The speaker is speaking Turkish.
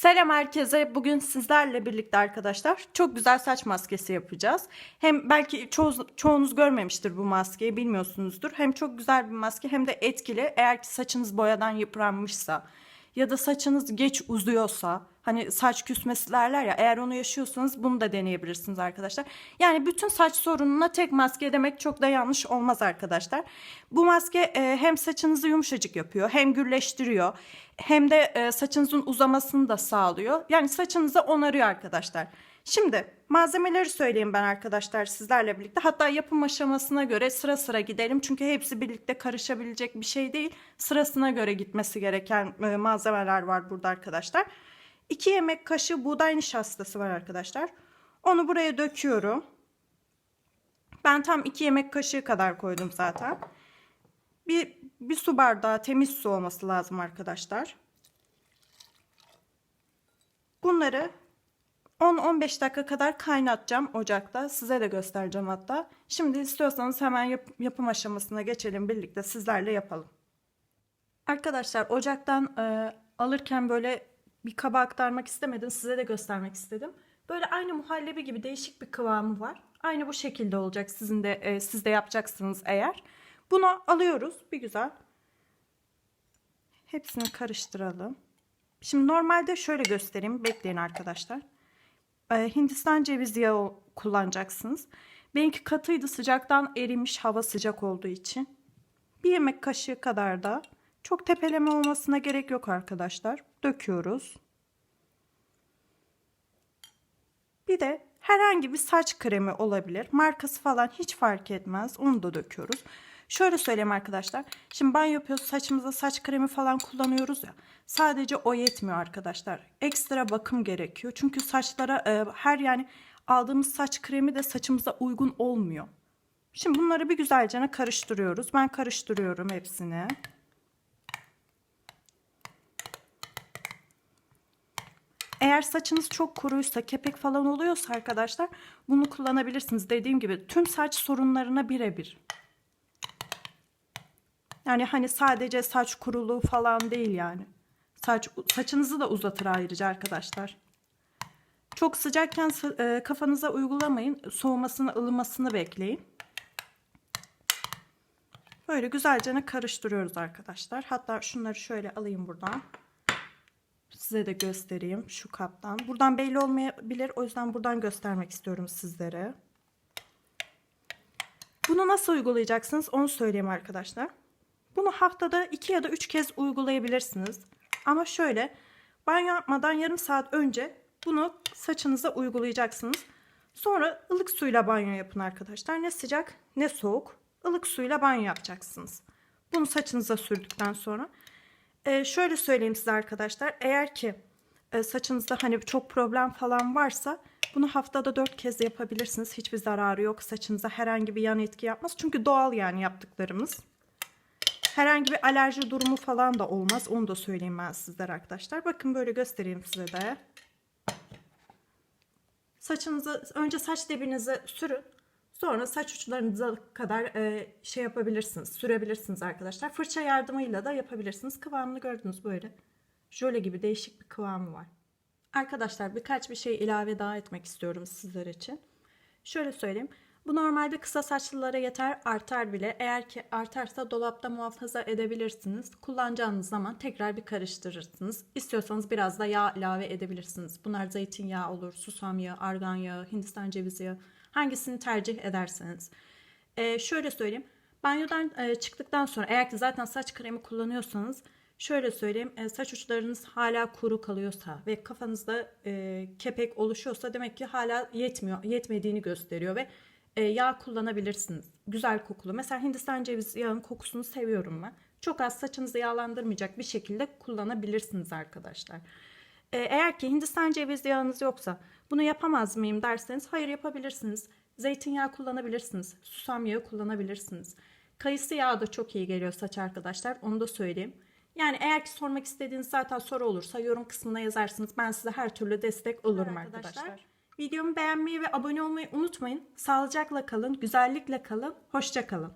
Selam herkese. Bugün sizlerle birlikte arkadaşlar çok güzel saç maskesi yapacağız. Hem belki çoğu, çoğunuz görmemiştir bu maskeyi bilmiyorsunuzdur. Hem çok güzel bir maske hem de etkili. Eğer ki saçınız boyadan yıpranmışsa ya da saçınız geç uzuyorsa hani saç küsmesi derler ya eğer onu yaşıyorsanız bunu da deneyebilirsiniz arkadaşlar. Yani bütün saç sorununa tek maske demek çok da yanlış olmaz arkadaşlar. Bu maske e, hem saçınızı yumuşacık yapıyor hem gürleştiriyor hem de e, saçınızın uzamasını da sağlıyor. Yani saçınızı onarıyor arkadaşlar. Şimdi malzemeleri söyleyeyim ben arkadaşlar sizlerle birlikte. Hatta yapım aşamasına göre sıra sıra gidelim. Çünkü hepsi birlikte karışabilecek bir şey değil. Sırasına göre gitmesi gereken e, malzemeler var burada arkadaşlar. 2 yemek kaşığı buğday nişastası var arkadaşlar. Onu buraya döküyorum. Ben tam 2 yemek kaşığı kadar koydum zaten. Bir, bir su bardağı temiz su olması lazım arkadaşlar. Bunları 10-15 dakika kadar kaynatacağım ocakta. Size de göstereceğim hatta. Şimdi istiyorsanız hemen yap yapım aşamasına geçelim birlikte sizlerle yapalım. Arkadaşlar ocaktan e, alırken böyle bir kaba aktarmak istemedim. Size de göstermek istedim. Böyle aynı muhallebi gibi değişik bir kıvamı var. Aynı bu şekilde olacak sizin de e, siz de yapacaksınız eğer. Bunu alıyoruz bir güzel. Hepsini karıştıralım. Şimdi normalde şöyle göstereyim. Bekleyin arkadaşlar. Ee, Hindistan cevizi yağı kullanacaksınız. Benimki katıydı sıcaktan erimiş hava sıcak olduğu için. Bir yemek kaşığı kadar da çok tepeleme olmasına gerek yok arkadaşlar. Döküyoruz. Bir de herhangi bir saç kremi olabilir. Markası falan hiç fark etmez. Onu da döküyoruz. Şöyle söyleyeyim arkadaşlar. Şimdi banyo yapıyoruz saçımıza saç kremi falan kullanıyoruz ya. Sadece o yetmiyor arkadaşlar. Ekstra bakım gerekiyor. Çünkü saçlara e, her yani aldığımız saç kremi de saçımıza uygun olmuyor. Şimdi bunları bir güzelce karıştırıyoruz. Ben karıştırıyorum hepsini. Eğer saçınız çok kuruysa, kepek falan oluyorsa arkadaşlar bunu kullanabilirsiniz. Dediğim gibi tüm saç sorunlarına birebir. Yani hani sadece saç kuruluğu falan değil yani. Saç saçınızı da uzatır ayrıca arkadaşlar. Çok sıcakken e, kafanıza uygulamayın. Soğumasını, ılımasını bekleyin. Böyle güzelce karıştırıyoruz arkadaşlar. Hatta şunları şöyle alayım buradan. Size de göstereyim şu kaptan. Buradan belli olmayabilir. O yüzden buradan göstermek istiyorum sizlere. Bunu nasıl uygulayacaksınız onu söyleyeyim arkadaşlar. Bunu haftada 2 ya da 3 kez uygulayabilirsiniz. Ama şöyle banyo yapmadan yarım saat önce bunu saçınıza uygulayacaksınız. Sonra ılık suyla banyo yapın arkadaşlar. Ne sıcak ne soğuk. ılık suyla banyo yapacaksınız. Bunu saçınıza sürdükten sonra. Ee, şöyle söyleyeyim size arkadaşlar. Eğer ki e, saçınızda hani çok problem falan varsa bunu haftada 4 kez yapabilirsiniz. Hiçbir zararı yok. Saçınıza herhangi bir yan etki yapmaz. Çünkü doğal yani yaptıklarımız. Herhangi bir alerji durumu falan da olmaz. Onu da söyleyeyim ben sizlere arkadaşlar. Bakın böyle göstereyim size de. Saçınızı önce saç dibinize sürün. Sonra saç uçlarınıza kadar e, şey yapabilirsiniz. Sürebilirsiniz arkadaşlar. Fırça yardımıyla da yapabilirsiniz. Kıvamını gördünüz böyle. Jöle gibi değişik bir kıvamı var. Arkadaşlar birkaç bir şey ilave daha etmek istiyorum sizler için. Şöyle söyleyeyim. Bu normalde kısa saçlılara yeter artar bile. Eğer ki artarsa dolapta muhafaza edebilirsiniz. Kullanacağınız zaman tekrar bir karıştırırsınız. İstiyorsanız biraz da yağ ilave edebilirsiniz. Bunlar zeytinyağı olur, susam yağı, argan yağı, hindistan cevizi yağı. Hangisini tercih ederseniz. Ee, şöyle söyleyeyim. Banyodan e, çıktıktan sonra eğer ki zaten saç kremi kullanıyorsanız şöyle söyleyeyim. E, saç uçlarınız hala kuru kalıyorsa ve kafanızda e, kepek oluşuyorsa demek ki hala yetmiyor, yetmediğini gösteriyor ve e, yağ kullanabilirsiniz. Güzel kokulu. Mesela Hindistan cevizi yağın kokusunu seviyorum ben. Çok az saçınızı yağlandırmayacak bir şekilde kullanabilirsiniz arkadaşlar. E, eğer ki Hindistan cevizi yağınız yoksa bunu yapamaz mıyım derseniz hayır yapabilirsiniz. Zeytinyağı kullanabilirsiniz. Susam yağı kullanabilirsiniz. Kayısı yağı da çok iyi geliyor saç arkadaşlar. Onu da söyleyeyim. Yani eğer ki sormak istediğiniz zaten soru olursa yorum kısmına yazarsınız. Ben size her türlü destek olurum arkadaşlar. arkadaşlar. Videomu beğenmeyi ve abone olmayı unutmayın. Sağlıcakla kalın, güzellikle kalın, hoşça kalın.